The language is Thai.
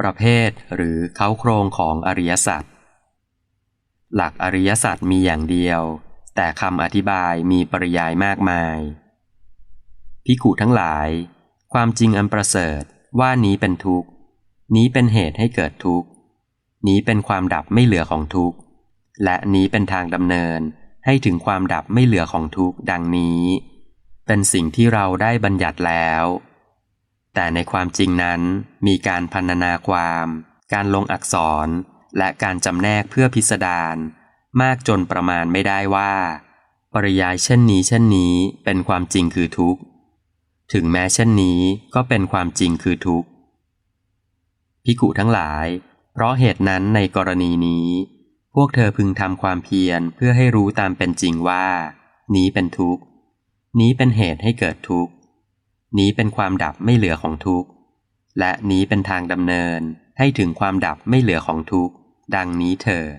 ประเภทหรือเขาโครงของอริยสัจหลักอริยสัจมีอย่างเดียว แต่คำอธิบายมีปริยายมากมายพิกุทั้งหลาย ความจริงอันประเสริฐว่านี้เป็นทุกข์ นี้เป็นเหตุให้เกิดทุกข์ นี้เป็นความดับไม่เหลือของทุกข์ และนี้เป็นทางดำเนินให้ถึงความดับไม่เหลือของทุกข์ดังนี้ เป็นสิ่งที่เราได้บัญญัติแล้ว แต่ในความจริงนั้นมีการพันนาความ การลงอักษร และการจำแนกเพื่อพิสดารมากจนประมาณไม่ได้ว่า ปริยายเช่นนี้เช่นนี้เป็นความจริงคือทุกข์ ถึงแม้เช่นนี้ก็เป็นความจริงคือทุกข์พิกุทั้งหลาย เพราะเหตุนั้นในกรณีนี้ พวกเธอพึงทำความเพียรเพื่อให้รู้ตามเป็นจริงว่า นี้เป็นทุกข์ นี้เป็นเหตุให้เกิดทุกข์ นี้เป็นความดับไม่เหลือของทุกข์ และนี้เป็นทางดำเนินให้ถึงความดับไม่เหลือของทุกข์ ดังนี้เถิด